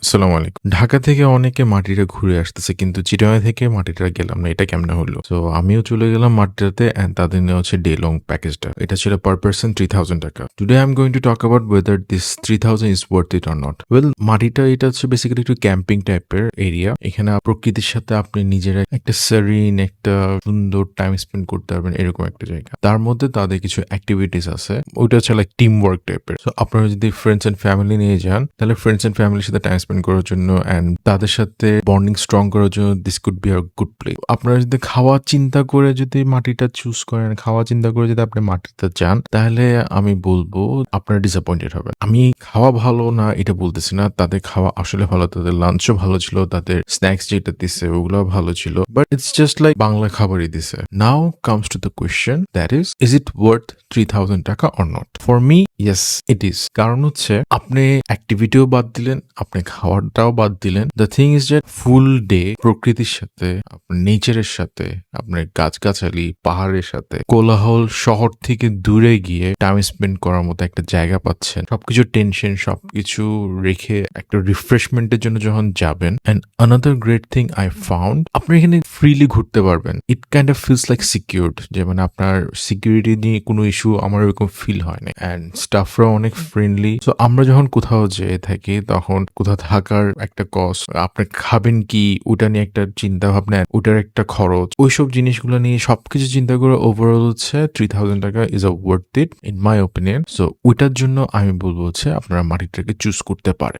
আসসালামু আলাইকুম। ঢাকা থেকে অনেকে মাটিটা ঘুরে আসতেছে, কিন্তু চিটাগাং থেকে মাটিটা গেলাম না, এটা কেমন হলো? তো আমিও চলে গেলাম মাটিটাতে এন্ড তাদের নেওয়া হচ্ছে ডে লং প্যাকেজটা এটা ছিল per person three thousand taka. Today I am going to talk about whether this three thousand is worth it or not well মাটিটা এটা হচ্ছে বেসিক্যালি একটু ক্যাম্পিং টাইপের এরিয়া এখানে প্রকৃতির সাথে আপনি নিজেরা একটা সারিন একটা সুন্দর টাইম স্পেন্ড করতে পারবেন এরকম একটা জায়গা। তার মধ্যে তাদের কিছু অ্যাক্টিভিটিস আছে। ওইটা হচ্ছে লাইক টিম ওয়ার্ক টাইপের সো আপনারা যদি ফ্রেন্ডস এন্ড ফ্যামিলি নিয়ে যান, তাহলে ফ্রেন্ডস এন্ড ফ্যামিলির সাথে টাইম স্পেন্ড করার জন্য অ্যান্ড তাদের সাথে বন্ডিং স্ট্রং করার জন্য দিস কুড বি আর গুড প্লে আপনারা যদি খাওয়া চিন্তা করে যদি মাটিটা চুজ করেন, খাওয়া চিন্তা করে যদি আপনি মাটিতে যান, তাহলে আমি বলব আপনারা ডিসঅ্যাপয়েন্টেড হবেন। আমি খাওয়া ভালো না, এটা বলতেছি না। তাদের খাওয়া আসলে ভালো, তাদের লাঞ্চও ভালো ছিল, তাদের স্ন্যাক্স যেটা দিছে ওগুলো ভালো ছিল। But it's just like Bangla খাবারই দিছে। Now comes to the question that is is it worth three thousand taka or not for me yes it is কারণ হচ্ছে, আপনি অ্যাক্টিভিটিও বাদ দিলেন, আপনি খাওয়াটাও বাদ দিলেন। দ্য থিং ইজ যে ফুল ডে প্রকৃতির সাথে, আপনার নেচারের সাথে, আপনার গাছগাছালি, পাহাড়ের সাথে, কোলাহল শহর থেকে দূরে গিয়ে টাইম স্পেন্ড করার মতো একটা জায়গা পাচ্ছেন। সবকিছু টেনশন সবকিছু রেখে একটা রিফ্রেশমেন্টের জন্য যখন যাবেন। And another great thing I found আপনি এখানে ফ্রিলি ঘুরতে পারবেন। It kind of feels like secured যে মানে আপনার সিকিউরিটি নিয়ে কোনো ইস্যু আমার এরকম ফিল হয় না অ্যান্ড স্টাফরাও অনেক ফ্রেন্ডলি তো আমরা যখন কোথাও যেয়ে থাকি, তখন কোথাও থাকার একটা কস্ট আপনি খাবেন কি, ওটা নিয়ে একটা চিন্তা ভাবনা ওটার একটা খরচ, ওইসব জিনিসগুলো নিয়ে সবকিছু চিন্তা করে ওভারঅল হচ্ছে three thousand taka is a worth it in my opinion so ওইটার জন্য আমি বলব হচ্ছে আপনারা মাটিটাকে চুজ করতে পারে